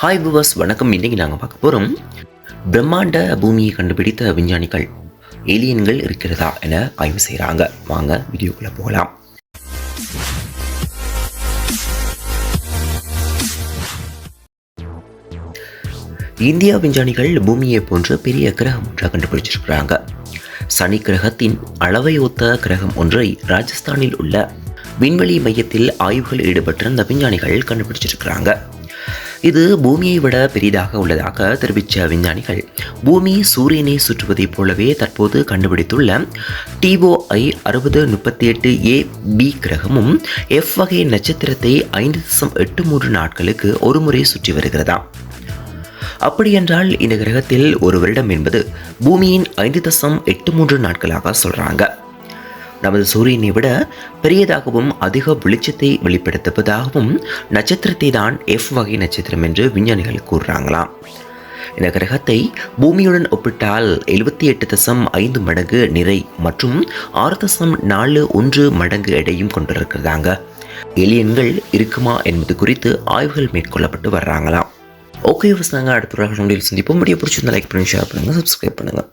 Hi viewers வணக்கம். இன்றைக்கி நாங்கள் பார்க்க போகிறோம் பிரம்மாண்ட பூமியை கண்டுபிடித்த விஞ்ஞானிகள் ஏலியன்கள் இருக்கிறதா என ஆய்வு செய்கிறாங்க வாங்க வீடியோக்குள்ளே போகலாம். இந்தியா விஞ்ஞானிகள் பூமியை போன்ற பெரிய கிரகம் ஒன்றை கண்டுபிடிச்சிருக்கிறாங்க. சனி கிரகத்தின் அளவை ஒத்த கிரகம் ஒன்றை ராஜஸ்தானில் உள்ள விண்வெளி மையத்தில் ஆய்வுகள் ஈடுபட்டிருந்த விஞ்ஞானிகள் கண்டுபிடிச்சிருக்கிறாங்க. இது பூமியை விட பெரிதாக உள்ளதாக தெரிவித்த விஞ்ஞானிகள். பூமி சூரியனை சுற்றுவதைப் போலவே தற்போது கண்டுபிடித்துள்ள டிஓஐ அறுபது முப்பத்தி எட்டு ஏ பி கிரகமும் எஃப் வகை நட்சத்திரத்தை ஐந்து தசம் எட்டு மூன்று நாட்களுக்கு ஒருமுறை சுற்றி வருகிறதா? அப்படியென்றால் இந்த கிரகத்தில் ஒரு வருடம் என்பது பூமியின் ஐந்து தசம் எட்டு மூன்று நாட்களாக சொல்கிறாங்க நமது சூரியனை விட பெரியதாகவும் அதிக வெளிச்சத்தை வெளிப்படுத்துவதாகவும் நட்சத்திரத்தை தான் எஃப் வகை நட்சத்திரம் என்று விஞ்ஞானிகள் கூறுறாங்களாம். இந்த கிரகத்தை பூமியுடன் ஒப்பிட்டால் எழுபத்தி எட்டு தசம் ஐந்து மடங்கு நிறை மற்றும் ஆறு தசம் நாலு ஒன்று மடங்கு எடையும் கொண்டிருக்கிறதாங்க எலியன்கள் இருக்குமா என்பது குறித்து ஆய்வுகள் மேற்கொள்ளப்பட்டு வர்றாங்களாம். ஓகே வசனாங்க அடுத்த ஒரு சந்திப்போம். வீடியோ பிடிச்சிருந்தா லைக் பண்ணி ஷேர் பண்ணுங்கள் சப்ஸ்கிரைப் பண்ணுங்கள்